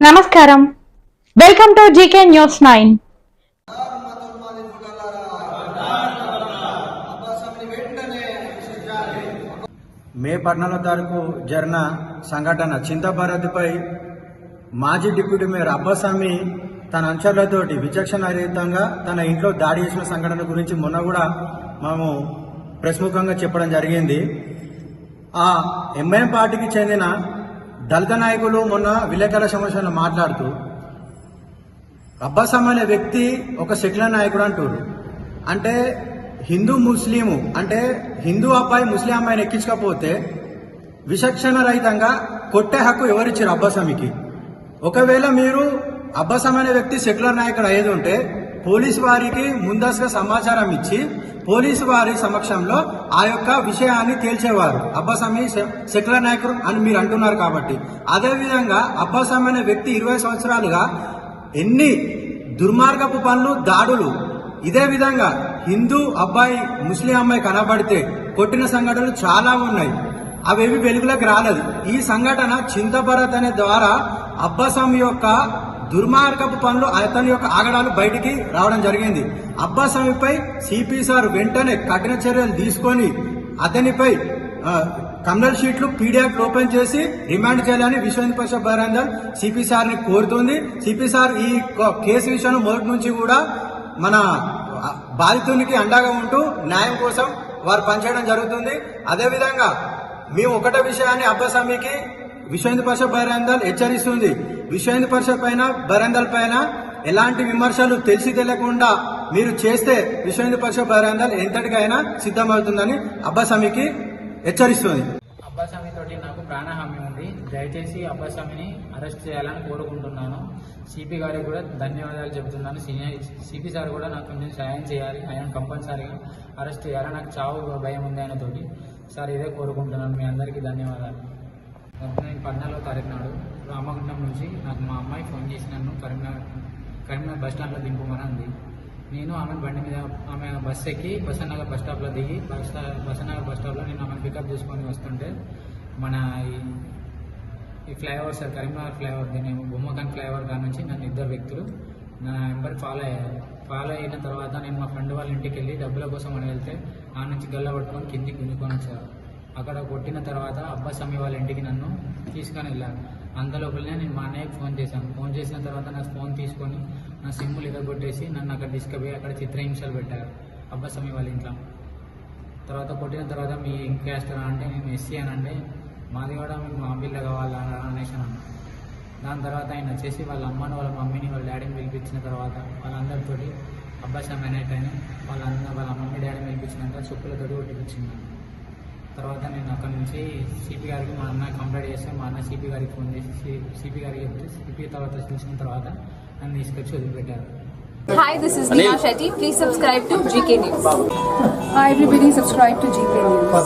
నమస్కారం. Welcome to GK news nine May పద్నాలుగో తారీఖు జరిగిన సంఘటన. చింతభారతిపై మాజీ డిప్యూటీ మేయర్ అబ్బాస్వామి తన అంచర్లతోటి విచక్షణారహితంగా తన ఇంట్లో దాడి చేసిన సంఘటన గురించి మొన్న కూడా మేము ప్రస్ముఖంగా చెప్పడం జరిగింది. ఆ ఎంఐఎం పార్టీకి చెందిన దళిత నాయకులు మొన్న విలేకరుల సమస్యలో మాట్లాడుతూ అబ్బాసం అనే వ్యక్తి ఒక సెక్యులర్ నాయకుడు అంటారు అంటే హిందూ ముస్లిము అంటే హిందూ అబ్బాయి ముస్లిం అమ్మాయిని ఎక్కించకపోతే విచక్షణ రహితంగా కొట్టే హక్కు ఎవరిచ్చారు అబ్బాసమికి ఒకవేళ మీరు అబ్బాసం అనే వ్యక్తి సెక్యులర్ నాయకుడు అయ్యేది ఉంటే పోలీసు వారికి ముందస్తుగా సమాచారం ఇచ్చి పోలీసు వారి సమక్షంలో ఆ యొక్క విషయాన్ని తేల్చేవారు. అబ్బాసామి సె- సెక్యులర్ నాయకుడు అని మీరు అంటున్నారు కాబట్టి. అదేవిధంగా అబ్బాసామి అనే వ్యక్తి ఇరవై సంవత్సరాలుగా ఎన్ని దుర్మార్గపు పనులు దాడులు ఇదే విధంగా హిందూ అబ్బాయి ముస్లిం అమ్మాయి కనబడితే కొట్టిన సంఘటనలు చాలా ఉన్నాయి. అవేవి వెలుగులోకి రాలేదు. ఈ సంఘటన చింతభరత్ అనే ద్వారా అబ్బాసం యొక్క దుర్మార్గపు పనులు అతని యొక్క ఆగడాలు బయటికి రావడం జరిగింది. అబ్బాసామిపై సిపి సార్ వెంటనే కఠిన చర్యలు తీసుకొని అతనిపై ఆ, కమ్నల్ షీట్లు పీడిఎఫ్ ఓపెన్ చేసి రిమాండ్ చేయాలని విశ్వ హిందూ సిపి సార్ని కోరుతుంది. సిపి సార్ ఈ కేసు విషయంలో మొదటి నుంచి కూడా మన బాధితునికి అండగా ఉంటూ న్యాయం కోసం వారు పనిచేయడం జరుగుతుంది. అదేవిధంగా మేము ఒకటే విషయాన్ని అబ్బాసామికి విశ్వ హిందూ పరిషత్ హెచ్చరిస్తుంది. విశ్వ హిందూ పరిషత్ పైన బహిరంగాల పైన ఎలాంటి విమర్శలు తెలిసి తెలియకుండా మీరు చేస్తే విశ్వ హిందూ పరిషత్ బహిరంగాలు ఎంతటికైనా సిద్ధమవుతుందని అబ్బాస్వామికి హెచ్చరిస్తుంది. అబ్బాస్వామి తోటి నాకు ప్రాణహామీ ఉంది. దయచేసి అబ్బాస్వామిని అరెస్ట్ చేయాలని కోరుకుంటున్నాను. సిపి గారికి కూడా ధన్యవాదాలు చెబుతున్నాను. సిపి సార్ కూడా నాకు కొంచెం సాయం చేయాలి. ఆయన కంపల్సరీగా అరెస్ట్ చేయాలి. నాకు చావు భయం ఉంది ఆయన తోటి. సార్ ఇదే కోరుకుంటున్నాను. మీ అందరికీ ధన్యవాదాలు. పద్నాలుగో తారీఖు నాడు రామగుండం నుంచి నాకు మా అమ్మాయి ఫోన్ చేసి నన్ను కరీంనగర్ కరీంనగర్ బస్ స్టాండ్లో దింపమని అంది. నేను ఆమె బండి మీద ఆమె బస్ ఎక్కి బసన్నగర్ బస్ స్టాప్లో దిగి బస్ బసన్నగర్ బస్ స్టాప్లో నేను ఆమెను పికప్ చేసుకొని వస్తుంటే మన ఈ ఈ ఫ్లైఓవర్ సార్ కరీంనగర్ ఫ్లైఓవర్ దీని బొమ్మకాన్ ఫ్లైఓవర్ కా నుంచి నన్ను ఇద్దరు వ్యక్తులు నా నెంబర్ ఫాలో అయ్యారు ఫాలో అయిన తర్వాత నేను మా ఫ్రెండ్ వాళ్ళ ఇంటికి వెళ్ళి డబ్బుల కోసం అని వెళ్తే ఆ నుంచి గల్ల పట్టుకొని కిందికి గుంజుకొని వచ్చారు. అక్కడ కొట్టిన తర్వాత అబ్బాస్వామి వాళ్ళ ఇంటికి నన్ను తీసుకొని వెళ్ళాను అంతలోపలనే నేను మా అన్నయ్యకి ఫోన్ చేశాను. ఫోన్ చేసిన తర్వాత నా ఫోన్ తీసుకొని నా సిమ్ములు ఎగగొట్టేసి నన్ను అక్కడ తీసుకుపోయి అక్కడ చిత్రహింసలు పెట్టారు. అబ్బాస్వామి వాళ్ళ ఇంట్లో. తర్వాత కొట్టిన తర్వాత మీ ఇంకేస్తారా అంటే నేను ఎస్సీ అని అంటే మాది కూడా మీకు మా పిల్ల కావాలా అనేసి అన్నాను దాని తర్వాత ఆయన వచ్చేసి వాళ్ళ అమ్మని వాళ్ళ మమ్మీని వాళ్ళ డాడీని పిలిపించిన తర్వాత వాళ్ళందరితోటి అబ్బాయి అనేట్ ఆయన వాళ్ళ వాళ్ళ మమ్మీ డాడీని పిలిపించినాక చెప్పులతోటి కొట్టిపించింది. తర్వాత నేను అక్కడ నుంచి సిపి గారికి మా అన్న కంప్లైంట్ చేస్తే మా అన్న సిపి గారికి ఫోన్ చేసి సిపి గారికి చెప్తే సిపి తర్వాత చూసిన తర్వాత నన్ను తీసుకొచ్చి వదిలిపెట్టారు Hi, this is Neha Shetty. Please subscribe to GK News. Hi everybody, subscribe to GK News.